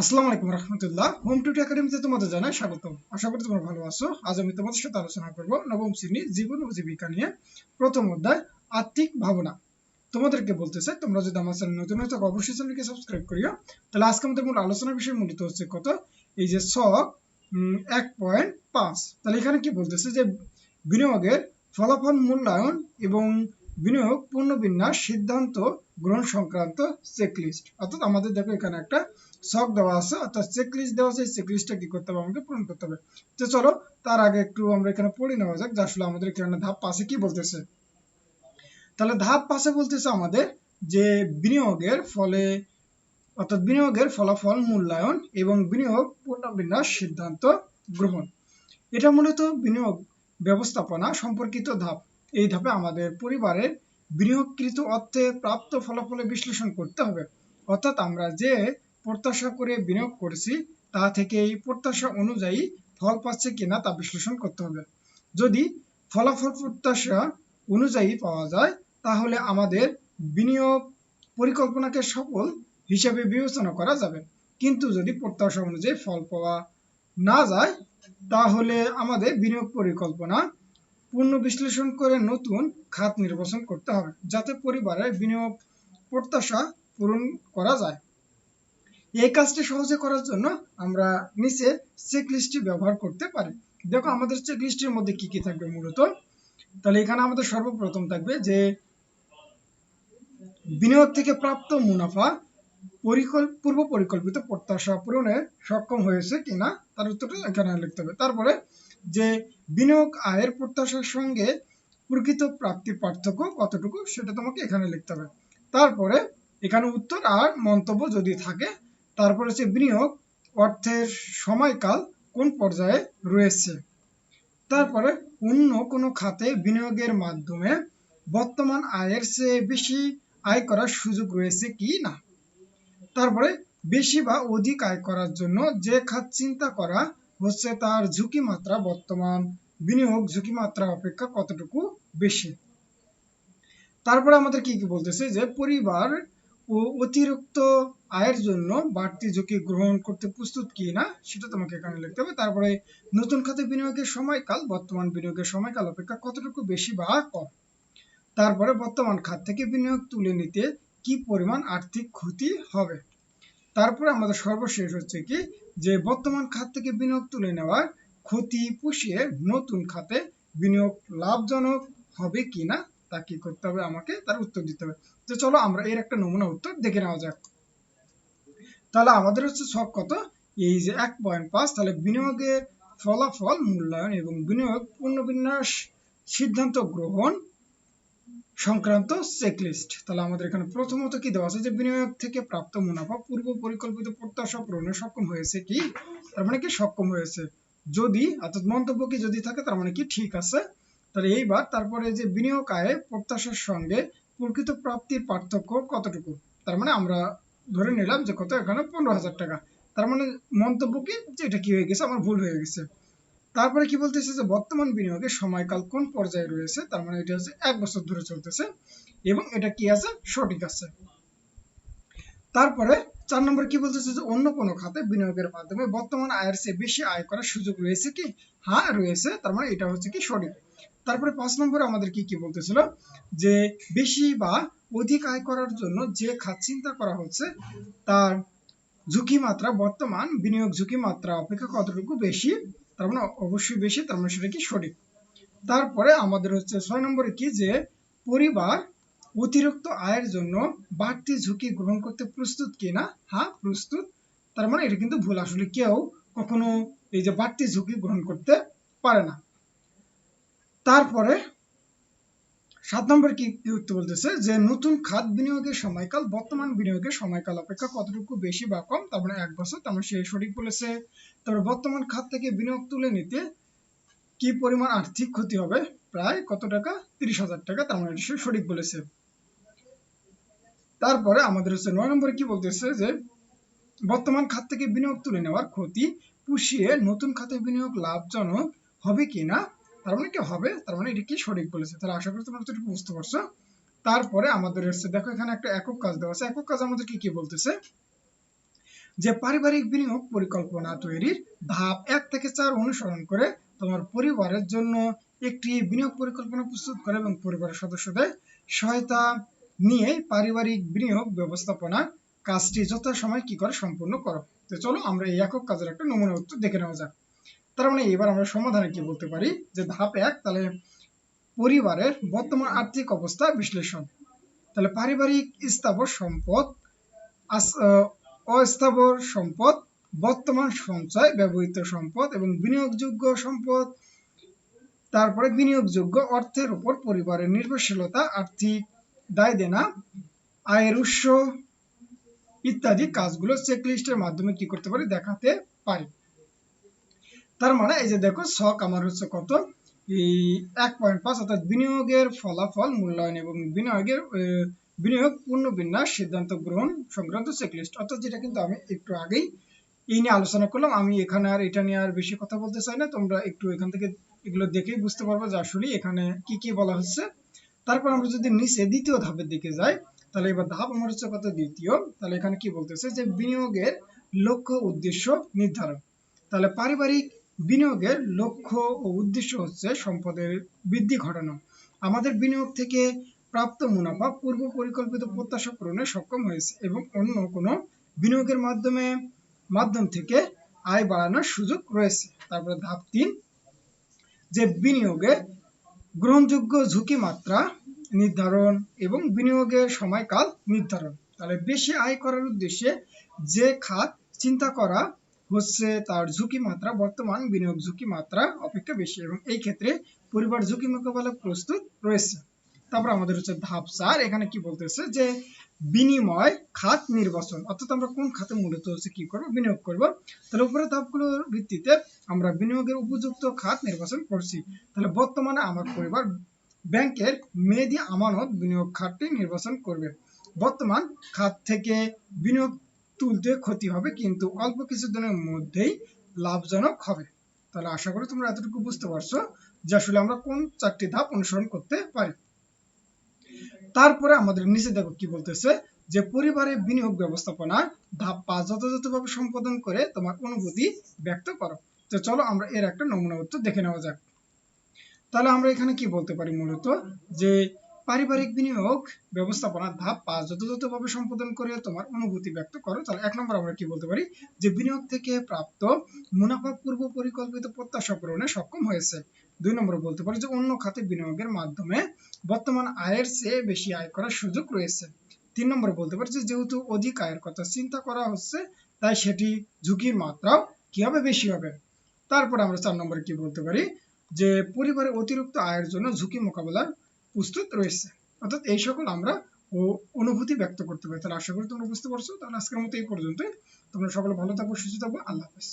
আসসালামু আলাইকুম রহমতুল্লাহ। হোম টুটি একাডেমিতে তোমাদের জানাই স্বাগত আশা করি তোমরা ভালো আছো। আজ আমি তোমাদের সাথে আলোচনা করব নবম শ্রেণি জীবন ও জীবিকা নিয়ে। প্রথম অধ্যায় আর্থিক ভাবনা। তোমাদেরকে বলতেছে তোমরা যদি আমার চ্যানেল নতুন হয়ে থাকো, অবশ্যই চ্যানেলকে সাবস্ক্রাইব করিও। তাহলে আজকে আমাদের মূল আলোচনার বিষয় মূলত হচ্ছে কত? এই যে ছক এক পয়েন্ট পাঁচ। তাহলে এখানে কি বলতেছে যে, বিনিয়োগের ফলাফল মূল্যায়ন এবং বিনিয়োগ পুনর্বিন্যাস সিদ্ধান্ত, গ্রহণ সংক্রান্ত চেকলিস্ট অর্থাৎ আমাদের দেখো এখানে একটা শখ দেওয়া আছে, অর্থাৎ চেকলিস্ট দেওয়া আছে চেক লিস্টটা কি করতে হবে? আমাকে পূরণ করতে হবে। তো চলো, তার আগে একটু আমরা এখানে পড়ে নেওয়া যাক, যে আসলে আমাদের এখানে ধাপ পাশে কি বলতেছে? তাহলে ধাপ পাশে বলতেছে আমাদের যে বিনিয়োগের ফলে, অর্থাৎ বিনিয়োগের ফলাফল মূল্যায়ন এবং বিনিয়োগ পুনর্বিন্যাস সিদ্ধান্ত গ্রহণ। এটা মূলত বিনিয়োগ ব্যবস্থাপনা সম্পর্কিত ধাপ। এই ধাপে আমাদের পরিবারের বিনিয়োগকৃত অর্থে প্রাপ্ত ফলাফলের বিশ্লেষণ করতে হবে। অর্থাৎ আমরা যে প্রত্যাশা করে বিনিয়োগ করেছি, তা থেকে এই প্রত্যাশা অনুযায়ী ফল পাচ্ছে কিনা তা বিশ্লেষণ করতে হবে। যদি ফলাফল প্রত্যাশা অনুযায়ী পাওয়া যায়, তাহলে আমাদের বিনিয়োগ পরিকল্পনাকে সফল হিসাবে বিবেচনা করা যাবে। কিন্তু যদি প্রত্যাশা অনুযায়ী ফল পাওয়া না যায়, তাহলে আমাদের বিনিয়োগ পরিকল্পনা পূর্ণ বিশ্লেষণ করে নতুন খাত নির্বাচন করতে হবে, যাতে পরিবারের বিনিয়োগ প্রত্যাশা পূরণ করা যায়। এই কাজটি সহজে করার জন্য আমরা নিচে চেক লিস্টটি ব্যবহার করতে পারি। দেখো, আমাদের চেক লিস্টের মধ্যে কি কি থাকবে মূলত? তাহলে এখানে আমাদের সর্বপ্রথম থাকবে যে, বিনিয়োগ থেকে প্রাপ্ত মুনাফা পূর্ব পরিকল্পিত প্রত্যাশা পূরণে সক্ষম হয়েছে কিনা, তার উত্তরটা এখানে লিখতে হবে। তারপরে যে বিনিয়োগ আয়ের প্রত্যাশার সঙ্গে প্রকৃত প্রাপ্তির পার্থক্য কতটুকু, সেটা তোমাকে এখানে লিখতে হবে। তারপরে এখানে উত্তর আর মন্তব্য যদি থাকে, তারপরে হচ্ছে বিনিয়োগ অর্থের সময়কাল কোন পর্যায়ে রয়েছে। তারপরে অন্য কোনো খাতে বিনিয়োগের মাধ্যমে বর্তমান আয়ের চেয়ে বেশি আয় করার সুযোগ রয়েছে কি না? তারপরে বেশি বা অধিক আয় করার জন্য যে খাত চিন্তা করা হচ্ছে তার ঝুঁকি মাত্রা বর্তমান। বিনিয়োগ ঝুঁকি মাত্রা অপেক্ষা কতটুকু বেশি? তারপরে আমাদের কি কি বলতেছে? যে পরিবার ও অতিরিক্ত আয়ের জন্য বাড়তি ঝুঁকি গ্রহণ করতে প্রস্তুত কি না, সেটা তোমাকে এখানে লিখতে হবে। তারপরে নতুন খাতে বিনিয়োগের সময়কাল, বর্তমান বিনিয়োগের সময়কাল অপেক্ষা কতটুকু বেশি বা কম? তারপরে বর্তমান খাত থেকে বিনিয়োগ তুলে নিতে কি পরিমাণ আর্থিক ক্ষতি হবে? তারপরে আমাদের সর্বশেষ হচ্ছে কি, যে বর্তমান খাত থেকে বিনিয়োগ তুলে নেওয়ার ক্ষতি পুষিয়ে নতুন খাতে বিনিয়োগ লাভজনক হবে কিনা তা কি করতে হবে? আমাকে তার উত্তর দিতে হবে। তো চলো আমরা এর একটা নমুনা উত্তর দেখে নেওয়া যাক। তাহলে আমাদের হচ্ছে সব কত? এই যে এক পয়েন্ট পাঁচ, তাহলে বিনিয়োগের ফলাফল, মূল্যায়ন এবং বিনিয়োগ পুনর্বিন্যাস সিদ্ধান্ত গ্রহণ সংক্রান্ত চেকলিস্ট তাহলে আমাদের এখানে প্রথমত কি দেওয়া আছে যে, বিনিয়োগ থেকে প্রাপ্ত মুনাফা পূর্ব পরিকল্পিত প্রত্যাশা পূরণে সক্ষম হয়েছে কি? তার মানে কি সক্ষম হয়েছে? যদি, অর্থাৎ মন্তব্য কি যদি থাকে, তার মানে কি ঠিক আছে? তাহলে এইবার তারপরে যে বিনিয়োগ আয়ে প্রত্যাশার সঙ্গে প্রকৃত প্রাপ্তির পার্থক্য কতটুকু? তার মানে আমরা ধরে নিলাম যে কত? এখানে পনেরো হাজার টাকা। তার মানে মন্তব্য কি? যে এটা কি হয়ে গেছে? আমার ভুল হয়ে গেছে। তারপরে কি বলতেছে যে বর্তমান বিনিয়োগের সময়কাল কোন পর্যায়ে রয়েছে? তার মানে এটা হচ্ছে এক বছর ধরে চলতেছে এবং এটা কি আছে? সঠিক আছে। তারপরে চার নম্বর কি বলতেছে যে অন্য কোনো খাতে বিনিয়োগের মাধ্যমে বর্তমান আয়ের চেয়ে বেশি আয় করার সুযোগ রয়েছে কি? হ্যাঁ রয়েছে। তার মানে এটা হচ্ছে কি সঠিক। তারপরে পাঁচ নম্বরে আমাদের কি কি বলতেছিল? যে বেশি বা অধিক আয় করার জন্য যে খাত চিন্তা করা হচ্ছে, তার ঝুঁকি মাত্রা, বর্তমান বিনিয়োগ ঝুঁকি মাত্রা অপেক্ষা কতটুকু বেশি? তার মানে অবশ্যই বেশি, তার মানে সেটা কি সঠিক? তারপরে আমাদের হচ্ছে ছয় নম্বরে কি যে, পরিবার অতিরিক্ত আয়ের জন্য বাড়তি ঝুঁকি গ্রহণ করতে প্রস্তুত কি না হ্যাঁ প্রস্তুত। তার মানে এটা কিন্তু ভুল, আসলে কেউ কখনো এই যে বাড়তি ঝুঁকি গ্রহণ করতে পারে না। তারপরে সাত নম্বর কি উত্তর বলতেছে? যে নতুন খাত বিনিয়োগের সময়কাল, বর্তমান বিনিয়োগের সময়কাল অপেক্ষা কতটুকু বেশি বা কম? তার মানে এক বছর। তার মানে সে সঠিক বলেছে। তারপরে বর্তমান খাত থেকে বিনিয়োগ তুলে নিতে কি পরিমাণ আর্থিক ক্ষতি হবে? প্রায় কত টাকা? তিরিশ হাজার টাকা। তার মানে সে সঠিক বলেছে। তারপরে আমাদের হচ্ছে নয় নম্বরে কি বলতেছে? যে বর্তমান খাত থেকে বিনিয়োগ তুলে নেওয়ার ক্ষতি পুষিয়ে নতুন খাতে বিনিয়োগ লাভজনক হবে কিনা? তার মানে কি হবে? তার মানে এটা কি সঠিক বলেছে? তাহলে আশা করি তোমরা একটু বুঝতে পারছ। তারপরে আমাদের হচ্ছে, দেখো এখানে একটা একক কাজ দেওয়া আছে। একক কাজ আমাদের কি কি বলতেছে? যে পারিবারিক বিনিয়োগ পরিকল্পনা তৈরির ধাপ এক থেকে চার অনুসরণ করে তোমার পরিবারের জন্য একটি বিনিয়োগ পরিকল্পনা প্রস্তুত করে এবং পরিবারের সদস্যদের সহায়তা নিয়ে পারিবারিক বিনিয়োগ ব্যবস্থাপনা কাজটি যথাসময় কি করে সম্পূর্ণ করো। তো চলো আমরা এই একক কাজের একটা নমুনা উত্তর দেখে নেওয়া যাক। তার মানে এবার আমরা সমাধানে কি বলতে পারি? যে ধাপ এক, তাহলে পরিবারের বর্তমান আর্থিক অবস্থা বিশ্লেষণ। তাহলে পারিবারিক স্থাবর সম্পদ অস্থাবর সম্পদ, বর্তমান সঞ্চয়, ব্যবহৃত সম্পদ এবং বিনিয়োগযোগ্য সম্পদ। তারপরে বিনিয়োগযোগ্য অর্থের উপর পরিবারের নির্ভরশীলতা, আর্থিক দায় দেনা, আয়ের উৎস ইত্যাদি কাজগুলো চেকলিস্টের মাধ্যমে কি করতে পারি? দেখাতে পারি। তার মানে এই যে দেখো, শখ আমার হচ্ছে কত? এই এক পয়েন্ট পাঁচ অর্থাৎ বিনিয়োগের ফলাফল, মূল্যায়ন এবং বিনিয়োগের বিনিয়োগ পূর্ণ বিন্যাস, সিদ্ধান্ত গ্রহণ সংক্রান্ত চেকলিস্ট অর্থাৎ যেটা কিন্তু আমি একটু আগেই এই নিয়ে আলোচনা করলাম। আমি এখানে আর এটা নিয়ে আর বেশি কথা বলতে চাই না। তোমরা একটু এখান থেকে এগুলো দেখেই বুঝতে পারবে যে আসলে এখানে কি কি বলা হচ্ছে। তারপর আমরা যদি নিচে দ্বিতীয় ধাপের দিকে যাই, তাহলে এবার ধাপ আমার হচ্ছে কত? দ্বিতীয়। তাহলে এখানে কি বলতেছে? যে বিনিয়োগের লক্ষ্য, উদ্দেশ্য, নির্ধারণ। তাহলে পারিবারিক বিনিয়োগের লক্ষ্য ও উদ্দেশ্য হচ্ছে সম্পদের বৃদ্ধি ঘটানো। আমাদের বিনিয়োগ থেকে প্রাপ্ত মুনাফা পূর্ব পরিকল্পিত প্রত্যাশা পূরণে সক্ষম হয়েছে এবং অন্য কোনো বিনিয়োগের মাধ্যমে, মাধ্যম থেকে আয় বাড়ানোর সুযোগ রয়েছে। তারপরে ধাপ তিন, যে বিনিয়োগে গ্রহণযোগ্য ঝুঁকি মাত্রা নির্ধারণ এবং বিনিয়োগের সময়কাল নির্ধারণ। তাহলে বেশি আয় করার উদ্দেশ্যে যে খাত চিন্তা করা হচ্ছে তার ঝুঁকি মাত্রা, বর্তমান বিনিয়োগ ঝুঁকি মাত্রা অপেক্ষা বেশি এবং এই ক্ষেত্রে পরিবার ঝুঁকি মোকাবেলা প্রস্তুত রয়েছে। তারপর আমাদের হচ্ছে ধাপ চার, এখানে কি বলতেছে যে বিনিময় খাত নির্বাচন। অর্থাৎ আমরা কোন খাতে মূলত হচ্ছে কি করব? বিনিয়োগ করব। তাহলে উপরে ধাপগুলোর ভিত্তিতে আমরা বিনিয়োগের উপযুক্ত খাত নির্বাচন করছি। তাহলে বর্তমানে আমার পরিবার ব্যাংকের মেয়াদি আমানত বিনিয়োগ খাতটি নির্বাচন করবে। বর্তমান খাত থেকে বিনিয়োগ তুলতে ক্ষতি হবে, কিন্তু অল্প কিছুদিনের মধ্যেই লাভজনক হবে। তাহলে আশা করি তোমরা এতটুকু বুঝতে পারছ যে আসলে আমরা কোন চারটি ধাপ অনুসরণ করতে পারি। তারপরে আমাদের নিচে দেখো কি বলতেছে যে পরিবারের বিনিয়োগ ব্যবস্থাপনা ধাপ পাঁচ যথাযথভাবে সম্পাদন করে তোমার অনুভূতি ব্যক্ত করো। তো চলো আমরা এর একটা নমুনা উত্তর দেখে নেওয়া যাক। তাহলে আমরা এখানে কি বলতে পারি মূলত? যে পারিবারিক বিনিয়োগ ব্যবস্থাপনা ধাপ পাঁচ যথাযথভাবে সম্পাদন করে তোমার অনুভূতি ব্যক্ত করো। তাহলে এক নম্বর আমরা কি বলতে পারি? যে বিনিয়োগ থেকে প্রাপ্ত মুনাফা পূর্ব পরিকল্পিত প্রত্যাশা পূরণে সক্ষম হয়েছে। দুই নম্বর বলতে পারি যে অন্য খাতে বিনিয়োগের মাধ্যমে বর্তমান আয়ের চেয়ে বেশি আয় করার সুযোগ রয়েছে। তিন নম্বর বলতে পারি যেহেতু অধিক আয়ের কথা চিন্তা করা হচ্ছে, তাই সেটি ঝুঁকির মাত্রাও কি হবে বেশি হবে? তারপর আমরা চার নম্বরে কি বলতে পারি? যে পরিবারের অতিরিক্ত আয়ের জন্য ঝুঁকি মোকাবেলার প্রস্তুত রয়েছে। অর্থাৎ এই সকল আমরা ও অনুভূতি ব্যক্ত করতে পারি। তাহলে আশা করি তোমরা বুঝতে পারছ। তাহলে আজকের মতো এই পর্যন্তই। তোমরা সকলে ভালো থাকব সুস্থ থাকব আল্লাহ হাফেজ।